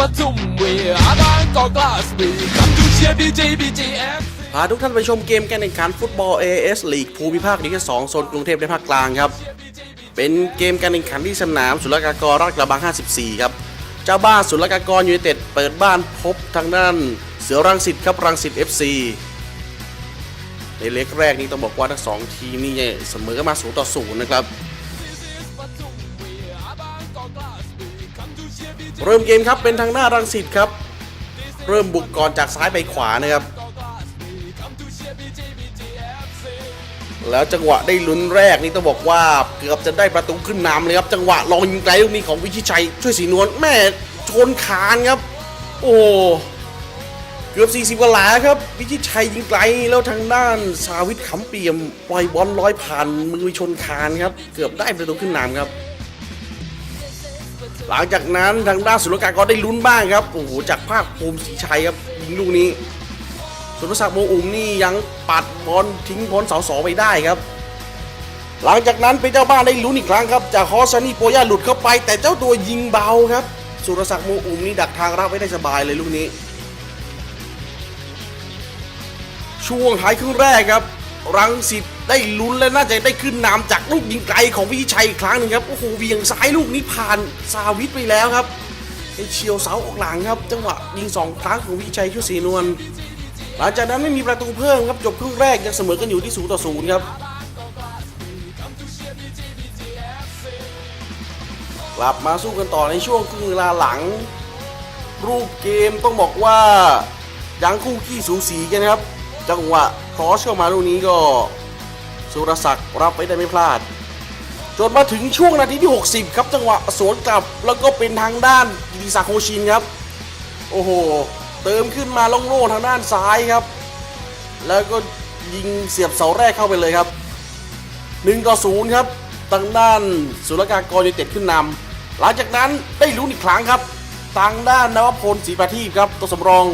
ก็กลาสปีคำดูเชียร์บีจีบีจีเอฟพาทุกท่านไปชมเกมการแข่งขันฟุตบอล AS ลีกภูมิภาคดิวิชั่น2โซนกรุงเทพและภาคกลางครับ เป็นเกมการแข่งขันที่สนามศุลกากรราชกระบัง 54 ครับ เจ้าบ้านศุลกากรยูไนเต็ดเปิดบ้านพบทางด้านเสือรังสิตครับรังสิต FC ในเล็กแรกนี้ต้องบอกว่าทั้งสองทีมนี่เสมอกันมา0ต่อ0นะครับ เริ่มเกมครับเป็นทางหน้ารังสิตครับ เริ่มบุกก่อนจากซ้ายไปขวานะครับ แล้วจังหวะได้ลุ้นแรกนี่ต้องบอกว่าเกือบจะได้ประตูขึ้นนำเลยครับ จังหวะลองยิงไกลลูกนี้ของวิชิชัย ช่วยสีนวลแม่ชนคานครับ โอ้เกือบ40กว่าหลาครับ วิชิชัยยิงไกลแล้วทางด้านสาวิทขำเปี่ยมปล่อยบอลลอยผ่านมือชนคานครับ เกือบได้ประตูขึ้นนำครับ หลังจากนั้นทางด้านสุรกากรได้ลุ้นบ้างครับโอ้โหจากภาคภูมิศรีชัยครับยิงลูกนี้ สุรศักดิ์โมอุ่มนี่ยังปัดบอลทิ้งพ้นเสาสองไปได้ครับ หลังจากนั้นเป็นเจ้าบ้านได้ลุ้นอีกครั้งครับ จากฮอสซานี่โปย่าหลุดเข้าไป แต่เจ้าตัวยิงเบาครับ สุรศักดิ์โมอุ่มนี่ดักทางรับไว้ได้สบายเลยลูกนี้ ช่วงท้ายครึ่งแรกครับ รังสิตได้ลุ้นและน่าจะได้ขึ้นนำจากลูกยิงไกลของวิชัยอีกครั้งหนึ่งครับโอ้โหเวียงซ้ายลูกนี้ผ่านซาวิทไปแล้วครับเฉียวเสาออกหลังครับ จังหวะยิงสองครั้งของวิชัยช่วยสีนวลหลังจากนั้นไม่มีประตูเพิ่มครับจบครึ่งแรกยังเสมอกันอยู่ที่0ต่อ0ครับกลับมาสู้กันต่อในช่วงครึ่งเวลาหลัง รูปเกมต้องบอกว่ายังคู่ขี้สูสีกันครับ จังหวะคอสเข้ามาลูกนี้ก็ สุรศักดิ์รับไปได้ไม่พลาด จนมาถึงช่วงนาทีที่ 60 ครับ จังหวะสวนกลับแล้วก็เป็นทางด้านกิติศักดิ์โคชินครับ โอ้โห เติมขึ้นมาล่องๆทางด้านซ้ายครับ แล้วก็ยิงเสียบเสาแรกเข้าไปเลยครับ1ต่อ0ครับทางด้านสุรกากรยูเต็ดขึ้นนำหลังจากนั้นได้ลุ้นอีกครั้งครับทางด้านนวพลศรีประทีปครับตัวสำรอง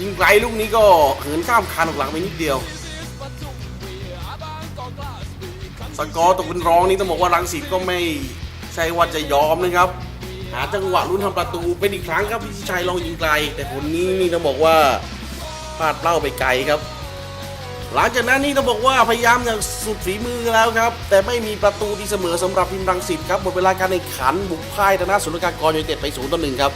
ยิงไกลลูกนี้ก็เหินข้ามคานออกหลังไปนิดเดียว สกอร์ตกเป็นรองนี่ต้องบอกว่ารังสิตก็ไม่ใช่ว่าจะยอมนะครับ หาจังหวะลุ้นทำประตูเป็นอีกครั้งครับพิชิชัยลองยิงไกล แต่คนนี้นี่ต้องบอกว่าพลาดเป้าไปไกลครับ หลังจากนั้นนี่ต้องบอกว่าพยายามอย่างสุดฝีมือแล้วครับ แต่ไม่มีประตูที่เสมอสำหรับทีมรังสิตครับหมดเวลาการแข่งขันบุกพ่ายทางด้าสุรกากรยูไนเต็ดไป0ต่อ1ครับ